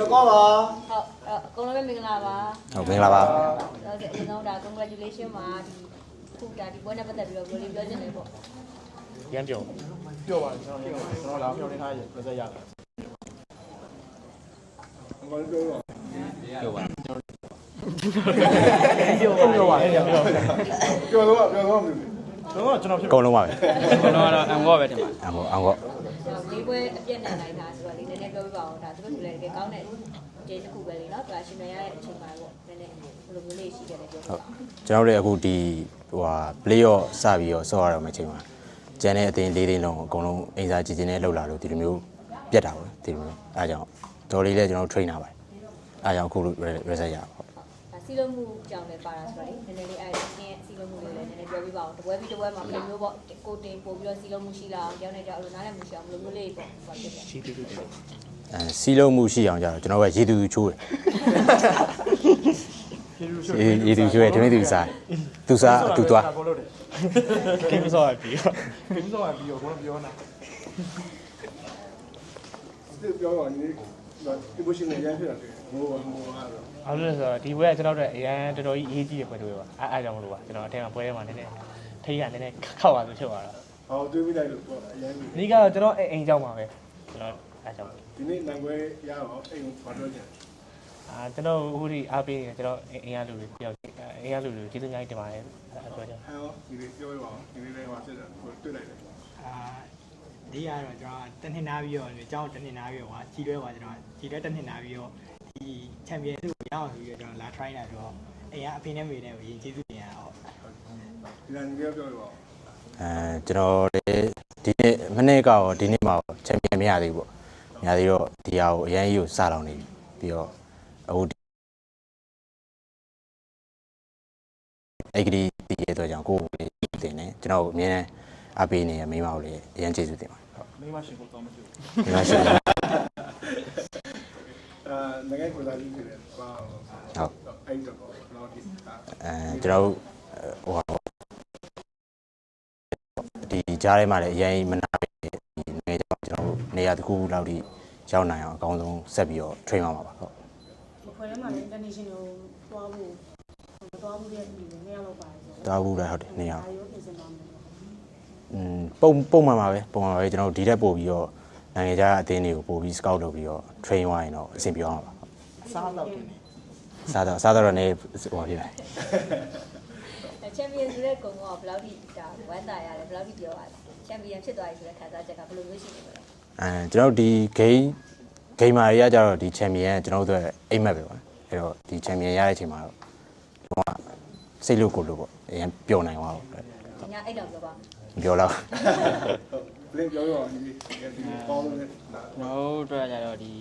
တော့ကောပါဟုတ်အဲ့အကုန်လုံးပဲမင်္ဂလာပါဟုတ်မင်္ဂလာပါဟုတ်ကဲ့အရင်ဆုံးဒါ congratulation ပါဒီခုဒါဒီပွဲနဲ့ပတ်သက်ပြီးတော့ဘယ်လိုပြောချင်လဲပေါ့ရမ်းပြောပြောပါကျွန်တော်ကျွန်တော်လာပြောနေထားရပြဆက်ရတယ်ဘာလို့ပြောတော့ပြောပါပြောပါပြောပါပြောတော့ပြောတော့ကျွန်တော်ကျွန်တော်ဖြစ်အကုန်လုံးပါပဲကျွန်တော်ကတော့အန်ကောပဲတင်ပါအမောအောင်ကော ဒီပွဲအပြည့်နဲ့နိုင်တာဆိုတော့လေနည်းနည်းပြောပြပါဦးဒါသူတို့လည်းတကယ်ကောင်းတဲ့ကျေးတစ်ခုပဲလေနော်ဒါရှင်မြန်ရတဲ့အချိန်မှာပေါ့နည်းနည်းဘယ်လိုမျိုးလေးရှိတယ်လဲပြောပြဟုတ်ကျွန်တော်တို့အခုဒီဟိုဟာ play ရောစပြီးတော့ဆော့ရတော့မယ့်အချိန်မှာကျန်တဲ့အသင်း၄သင်းလုံးအကုန်လုံးအိမ်စာကြည်ကျင်နဲ့လှုပ်လာလို့ဒီလိုမျိုးပြတ်တာပေါ့ဒီလိုမျိုးအဲဒါကြောင့်ဒေါ်လေးလည်းကျွန်တော်တို့ train တာပါတယ်အဲဒါကြောင့်အခုလို reset ရပါဟုတ်ဒါ စီလုံးမှုကြောင့်လည်းပါတာဆိုတော့လေနည်းနည်းလေးအဲ့ဒီရဲ့စီလုံးမှုလေးလည်းနည်းနည်းပြောပြပါဦးတပွဲပြီးတပွဲမှာဘယ်လိုမျိုးပေါ့ကိုတင်ပို့ပြီးတော့စီလုံးမှုရှိလာအောင်ကြောင်းနေကြအောင်လို့နားလည်မှုရှိအောင်ဘယ်လိုမျိုးလေးပေါ့ဟောဖြစ်တယ်ရှိတူတူတယ်အဲစီးလုံးမှုရှိအောင်ကြတော့ကျွန်တော်ကရေတူချိုးတယ်ရေရေတူချိုးတယ်ဒီနေ့သူစားသူစားသူသွားဘောလို့တယ်ဂိမ်းဆော့ပြီးတော့ခင်းစောပြီးတော့ဘောပြောနေတာဒီပြောတော့ဒီဒီဘုရှင်နဲ့ရမ်းဖြစ်တာတယ်မိုးမိုးကတော့ အားလို့ဆိုတော့ဒီဘွဲကကျွန်တော်တို့အရန်တော်တော်ကြီးအရေးကြီးတဲ့ပွဲတွေပါအဲအားကြောင့်မလို့ပါကျွန်တော်အထက်ကပွဲထဲမှာနည်းနည်းထိရနည်းနည်းခောက်သွားလို့ဖြစ်သွားတော့ဟောတွေးပြီးလိုက်လို့ပေါ့အရင်အဓိကတော့ကျွန်တော်အိမ်ကြောင့်ပါပဲကျွန်တော်အားကြောင့်ဒီနေ့နိုင်ပွဲရတော့အိမ်ကိုဘာပြောချင်အာကျွန်တော်အခုဒီအားပေးနေကျွန်တော်အိမ်ရလူတွေပြောက်အိမ်ရလူတွေကျေးဇူးများတင်ပါတယ်အဲ့ပြောကြဟောဒီနေ့ပြောရအောင်ဒီနေ့လည်းဟောဖြစ်တာတွေ့လိုက်တယ်အာဒီကတော့ကျွန်တော်တနင်္လာပြီးတော့အကြောင်းတနင်္လာပြီးတော့ကြီးတွဲပါကျွန်တော်ကြီးတွဲတနင်္လာပြီးတော့ဒီချန်ပီယံစုကို ရအောင်ဆိုပြီးတော့ကျွန်တော်လာ try တာဆိုတော့အိမ်ကအဖေနဲ့မေနဲ့ကိုရင်ကျေးဇူးတင်ရအောင်ဒီနေ့ပြောပြောရအောင်အဲကျွန်တော်လည်းဒီနေ့မနေ့ကရောဒီနေ့မှာရောချန်ပီယံမရသေးဘူးပေါ့မရသေးတော့ဒီဟာကိုအရင်ကြီးကိုစလောင်နေပြီပြီးတော့အခုအဲ့ဒီဒီရဲ့တော့ကြောင့်ကိုယ်ကိုလည်းတင်နေကျွန်တော်အမြဲတမ်းအပေးနေရမိန်းမကိုလည်းအရင်ကျေးဇူးတင်ပါတယ်ဟုတ်မိမရှိကိုတော့မရှိဘူးဒီမှာရှိတယ် အာငယ်ကိုလာကြည့်တယ်ပါဟုတ်အဲ့တော့တော့ဒီအဲကျွန်တော်တို့ဟိုဟာဒီကြားထဲမှာလည်းအရင်မနာပဲဒီနေကြောင်ကျွန်တော်တို့နေရာတစ်ခုလောက်ထိရောက်နိုင်အောင်အကောင်းဆုံးဆက်ပြီးတော့ train အောင်ပါပါဟုတ်ခွဲထဲမှာလည်း international သွားဖို့မသွားဘူးတဲ့လူတွေနှစ်ယောက်လောက်ပါတယ်ဆိုတာဘူးလည်းဟုတ်တယ်နေရာဒါရောပြင်ဆင်သွားမယ်อืมပုံပုံမှန်ပါပဲပုံမှန်ပါပဲကျွန်တော်တို့ဒီတက်ပို့ပြီးတော့ နိုင်ငံခြားအသင်းတွေကိုပို့ပြီး scout လုပ်ပြီးတော့ train ဝိုင်းတော့အဆင်ပြေအောင်ပါစားတော့တင်နေစားတော့စားတော့လည်းဟိုဖြစ်တယ်ချန်ပီယံဆိုတဲ့ကုံကဘယ်လောက်ထိဒါဝမ်းသာရတယ်ဘယ်လောက်ထိပြောရလဲချန်ပီယံဖြစ်သွားပြီဆိုတဲ့ခံစားချက်ကဘယ်လိုမျိုးရှိနေလဲအဲကျွန်တော်တို့ဒီ game gamer တွေကကြတော့ဒီ champion ကျွန်တော်တို့အတွက်အိမ်မက်ပဲပေါ့အဲ့တော့ဒီ champion ရတဲ့အချိန်မှာတော့တော့စိတ်လို့ကိုယ်လို့ပေါ့အရင်ပျော်နိုင်သွားတော့ဒီညအဲ့တော့ပြောပါမပြောတော့ဘ လင်းပြောရအောင်ဒီဒီကောင်းလို့လည်းကျွန်တော်တို့အတွက်ကြတော့ဒီ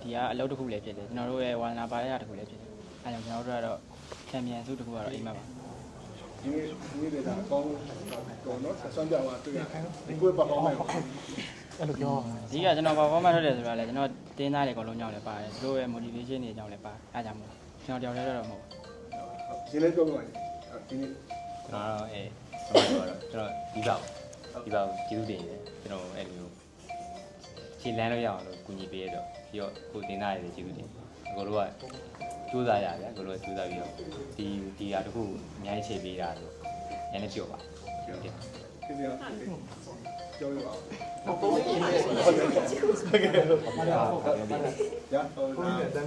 ဒီကအလုပ်တစ်ခုလည်းဖြစ်တယ်ကျွန်တော်တို့ရဲ့ဝါသနာပါရတစ်ခုလည်းဖြစ်တယ်အဲကြောင့်ကျွန်တော်တို့ကတော့ချန်ပီယံစုတစ်ခုကတော့အိမ်မက်ပါဒီနေ့ဒီနေ့လည်းကောင်းတော့တော့ဆွမ်းပြသွားတွေ့ရတယ်ဒီကွပါကောင်းမယ်အဲ့လိုပြောဒီကကျွန်တော် performance ထွက်တယ်ဆိုတာလည်းကျွန်တော်တင်းသားတွေအကုန်လုံးကြောင့်လည်းပါတယ်သူတို့ရဲ့ motivation တွေကြောင့်လည်းပါအဲကြောင့်မို့ကျွန်တော်တယောက်တည်းတော့မဟုတ်ဒီနေ့ပြောပြပါဒီနေ့ကျွန်တော်တော့အဲကျွန်တော်တော့ကျွန်တော်ဒီပါ ဒီပါကျေးဇူးတင်တယ်ကျွန်တော်အဲ့လိုခြေလန်းလို့ရအောင်လို့ကူညီပေးရတော့ပြီးတော့ကိုတင်သားရတယ်ကျေးဇူးတင်အကိုတို့ကစူးစမ်းရဗျာကိုတို့ကစူးစမ်းပြီးတော့ဒီဒီဟာတခုအများကြီးခြေပေးတာဆိုရန်လည်းပြောပါကျေးဇူးတင်ဒီနေ့ပြောရအောင်ရဟို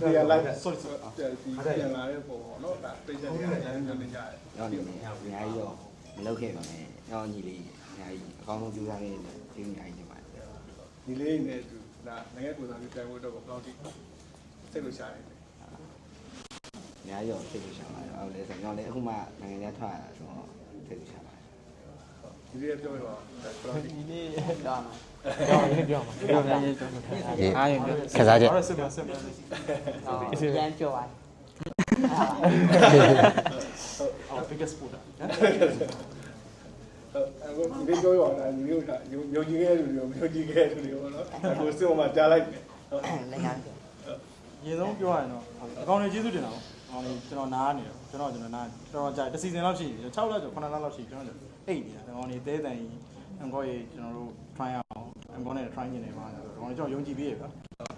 ဒီရလိုက်ဆော့ဆော့ဒီပြန်လာတဲ့ပုံပေါ့နော်ဒါပိတ်ချက်တွေအများကြီးပြောနေကြတယ်တော့နေနေအများကြီးတော့မလုပ်ခဲ့ပါနဲ့။တော့ညီလေးအ များကြီးအကောင်းဆုံးကြိုးစားခဲ့တဲ့ကျေးဇူးအများကြီးတင်ပါတယ်ဒီလေးနဲ့သူဒါနိုင်ငံကိုယ်စားပြုတိုင်ဖို့တော့ဘယ်လောက်ထိစိတ်လို့ရှာနေလဲ။အများကြီးတော့သိလို့ရှာပါတယ်။ဟုတ်လဲဆိုတော့လည်းအခုမှနိုင်ငံခြားထွက်ရတာဆိုတော့သိလို့ရှာပါတယ်ဒီလေးပြောရအောင်ဘယ်လောက်ထိပြောရင်ပြောမှာပြောပြရေးပြောပြအားရပြောခစားချက်ပြန်ကြော်ပါအော် biggest sport အဲ့ဒီပြောရအောင်ဒီလိုဒါမျိုးကြီးခဲ့တဲ့လူတွေမျိုးကြီးခဲ့တဲ့လူတွေပေါ့နော်အခုစစ်မှကြားလိုက်တယ်ဟုတ်လက်ခံရေဆုံးပြောရရင်တော့အကောင်တွေကျေးဇူးတင်တာပေါ့အကောင်တွေကျွန်တော်နားနေတယ်ကျွန်တော်ကျွန်တော်နားတော်တော်ကြာတစ်စီဇန်လောက်ရှိပြီ6လကျော်9လလောက်ရှိကျွန်တော်အိတ်နေတာအကောင်တွေတဲတန်ကြီးအကောင်ကြီးကျွန်တော်တို့ try အောင်အကောင်နဲ့ try နေနေပါဆိုတော့အကောင်တွေကျွန်တော်ယုံကြည်ပေးရပါ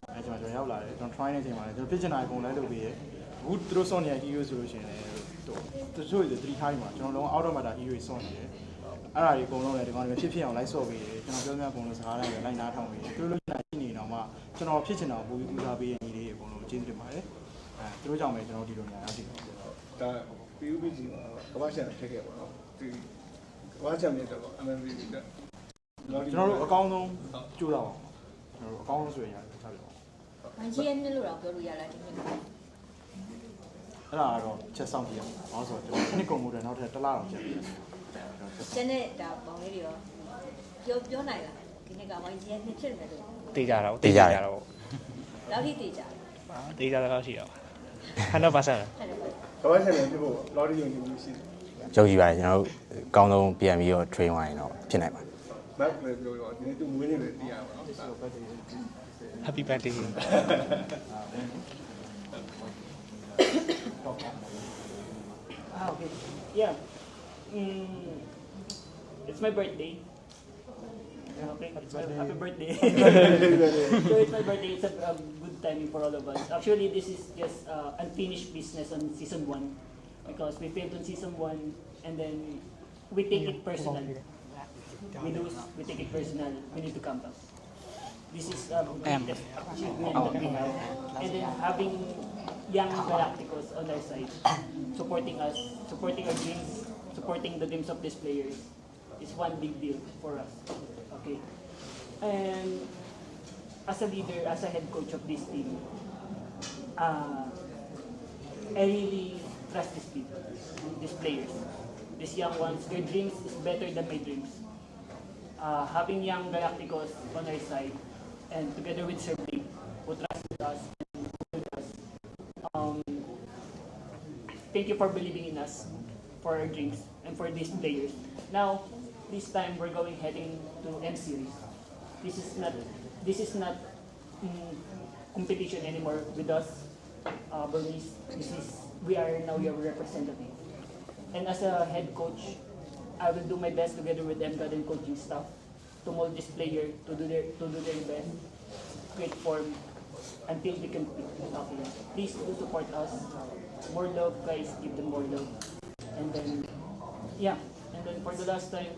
အဲအဲကျွန်တော်ကျွန်တော်ရောက်လာတယ်ကျွန်တော် try နေချိန်မှာလည်းကျွန်တော်ဖြစ်ချင်တာအကုန်လိုက်လုပ်ပြီးရအခုသူတို့စောင့်နေတဲ့ hero ဆိုလို့ရှိရင်လည်းသူတချို့တွေ3 time မှာကျွန်တော်လုံး out of matter hero စောင့်နေတယ် အဲ့ဒါတွေအကုန်လုံးလည်းဒီကောင်တွေဖြစ်ဖြစ်အောင်လိုက်ဆော့ပေးတယ်ကျွန်တော်ပြောပြအကုန်လုံးစကားတိုင်းလည်းလိုက်နားထောင်ပေးတယ်သူတို့လို့ရှိနေတော့မှကျွန်တော်ဖြစ်ချင်တာပို့ပြီးဦးစားပေးရညီလေးအကုန်လုံးကျေးဇူးတင်ပါတယ်အဲသူတို့ကြောင့်ပဲကျွန်တော်ဒီလိုနေရာရရှိတယ်ဒါ PUBG မှာကမ္ဘာ့ချန်ထက်ခဲ့ပါတော့ဒီကမ္ဘာ့ချန်မြတ်တော့ MMB တက်ကျွန်တော်တို့အကောင်းဆုံးကြိုးတော့အောင်ကျွန်တော်တို့အကောင်းဆုံးဆိုရင်ရတယ်ဆက်ပြပါ။မကြီးရဲ့နှစ်လို့တော့ပြောလို့ရလားဒီနှစ်ကအဲ့ဒါကတော့ချက်ဆောင်ပြရအောင်ဆိုတော့ကျွန်တော်နှစ်ကုန်မှုတွေနောက်ထပ်တစ်လတော့ချက်ပြရ။ ကျန်တဲ့ဒါပေါင်းလေးတွေရောပြောပြောနိုင်လားဒီနှစ်ကမကြီးရဲ့နှစ်ဖြစ်နေတယ်လို့တေးကြတာပေါ့တေးကြတယ်တော့လောက်ထိတည်ကြတယ်တေးကြတာတော့ရှိတော့100%ကမ္ဘာ့ချန်ဖြစ်ဖို့လော်ရီယုံကြည်မှုရှိတယ်ကြုံကြည့်ပါတယ်ကျွန်တော်တို့အကောင်းဆုံးပြန်ပြီးတော့ train ဝင်ရင်တော့ဖြစ်နိုင်ပါတယ်မက်လည်းပြောရောဒီနေ့သူမွေးနေ့လည်းတရားပါတော့ happy birthday Ah, okay. Yeah. It's my birthday. Okay, it's my, happy birthday. so it's my birthday. It's a, a good timing for all of us. Actually, this is just uh, unfinished business on season one because we failed on season one, and then we take it personal. We lose, we take it personal. We need to come back. This is a greatest achievement that we have, and then having young Galacticos on our side, supporting us, supporting our dreams, supporting the dreams of these players, is one big deal for us. Okay, and as a leader, as a head coach of this team, uh, I really trust these people, these players, these young ones. Their dreams is better than my dreams. Uh, having young Galacticos on our side, and together with Sir who trusted us and us, um, thank you for believing in us, for our dreams, and for these players. Now, this time we're going heading to M series. This is not this is not mm, competition anymore with us, uh, Burmese. This is we are now your representative. And as a head coach, I will do my best together with them and coaching staff to mold this player to do their to do their best, great form until we can okay. Please do support us. More love, guys. Give them more love. And then, yeah. And then for the last time,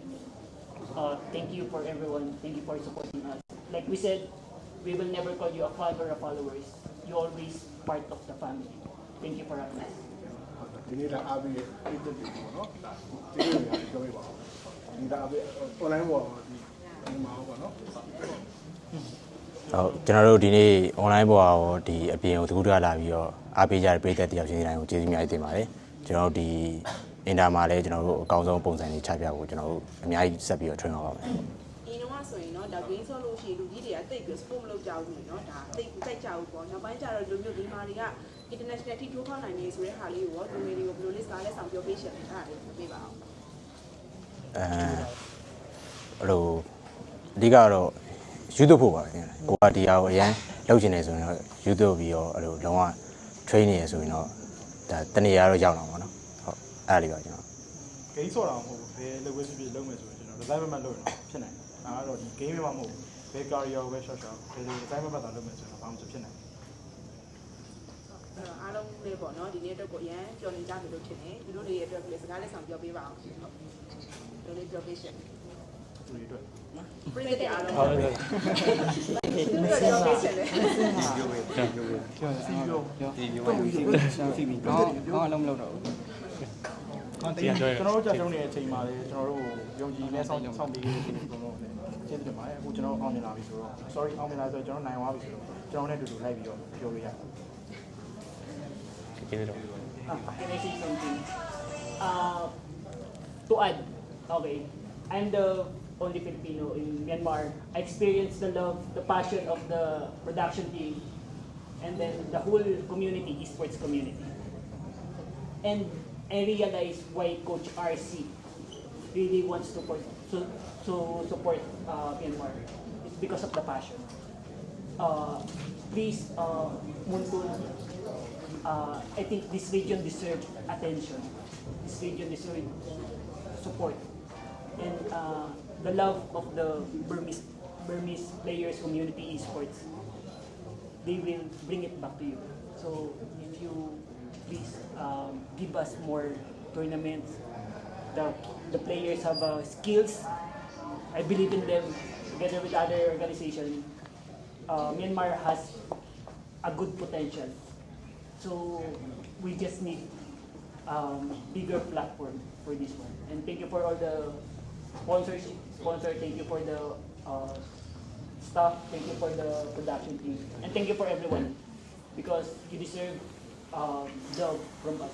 uh, thank you for everyone. Thank you for supporting us. Like we said, we will never call you a fan or a followers. You always part of the family. Thank you for having us. ဒီနေ့လာအားပေးတဲ့ပြည်သူတွေပေါ့နော်ဒါဒီလိုမျိုးပြောပြပါဦးဒီဒါအားပေး online ပေါ်ဒီဒီမှာပေါ့နော်ဟုတ်ကျွန်တော်တို့ဒီနေ့ online ပေါ်ရောဒီအပြင်ကိုတကူတကလာပြီးတော့အားပေးကြတဲ့ပြည်သက်တယောက်ချင်းစီတိုင်းကိုကျေးဇူးအများကြီးတင်ပါတယ်ကျွန်တော်တို့ဒီ အင်တာမှာလည်းကျွန်တော်တို့အကောင်းဆုံးပုံစံတွေချပြဖို့ကျွန်တော်တို့အများကြီးဆက်ပြီးတော့ train လုပ်ပါမယ် အင်းတော့ဆိုရင်တော့ဒါ game ဆော့လို့ရှိရင်လူကြီးတွေကတိတ်ပြီး sport မလုပ်ကြဘူးเนาะဒါတိတ်တိတ်ကြဘူးပေါ့နောက်ပိုင်းကျတော့လူမျိုးဒီမာတွေက international ထိထိုးခေါက်နိုင်နေဆိုတဲ့ဟာလေးကိုရောလူငယ်တွေကိုဘယ်လိုလဲစကားလဲဆောင်ပြောပေးရှင်လဲအဲ့ဒါလေးပြောပြပါအောင် အဲအဲ့လိုအဓိကတော့ YouTube ဖို့ပါပဲကိုကဒီဟာကိုအရန်လုပ်ချင်နေဆိုရင်တော့ YouTube ပြီးတော့အဲ့လိုလုံးဝ train နေရဆိုရင်တော့ဒါတနေရာတော့ရောက်လာမှာเนาะဟုတ် အဲ့ဒါလေးပါကျွန်တော်ဂိမ်းဆော်တာမဟုတ်ဘူးဘယ်လုပ်ဝဲဖြစ်ဖြစ်လုပ်မယ်ဆိုရင်ကျွန်တော် development လုပ်ရင်ဖြစ်နိုင်တယ်ဒါကတော့ဒီ game မှာမဟုတ်ဘူးဘယ် career ပဲ short short ဘယ်လို development ဘာသာလုပ်မယ်ဆိုတော့ဘာမှမဖြစ်နိုင်ဘူးအားလုံးလေးပေါ့နော်ဒီနေ့တော့ကိုအရန်ပြောနေကြပြီလို့ထင်တယ်သူတို့တွေရဲ့ပြောပြစကားလေးဆောင်ပြောပေးပါအောင်ဟုတ်တို့လေးပြောပေးရှင်သူတွေအတွက်ပရိသတ်အားလုံးဟုတ်တယ်ပြောပေးရှင်လေဒီလိုပဲဒီလိုပဲဒီလိုပဲဒီလိုပဲဒီလိုပဲအားလုံးမလုပ်တော့ဘူး ကျွန်တော်တို့ကြာရှုံးနေတဲ့အချိန်မှာလေကျွန်တော်တို့ယုံကြည်နဲ့ဆောင်းဆောင်းပေးခဲ့တဲ့အချိန်ကျွန်တော်တို့လည်းကျေးဇူးတင်ပါတယ်အခုကျွန်တော်အောင်မြင်လာပြီဆိုတော့ sorry အောင်မြင်လာဆိုတော့ကျွန်တော်နိုင်သွားပြီဆိုတော့ကျွန်တော်နဲ့အတူတူလိုက်ပြီးတော့ပြောလို့ရတယ် ကျေးဇူးတော် Ah, can I say something? Uh, to add, okay, I'm the only Filipino in Myanmar. I experienced the love, the passion of the production team, and then the whole community, esports community. And I realized why Coach RC really wants to support, to, to support uh. It's because of the passion. Uh, please, uh, uh, I think this region deserves attention. This region deserves support. And uh, the love of the Burmese, Burmese players community esports they will bring it back to you. So if you please um, give us more tournaments, the the players have uh, skills. I believe in them. Together with other organizations, uh, Myanmar has a good potential. So we just need um, bigger platform for this one. And thank you for all the sponsors, sponsor. Thank you for the uh, staff. Thank you for the production team, and thank you for everyone because you deserve um, job from us.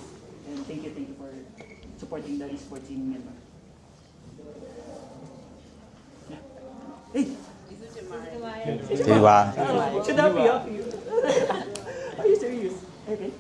And thank you, thank you for supporting the esports in Myanmar. Yeah. Hey. Diba? Should that be up you? Are you serious? Okay.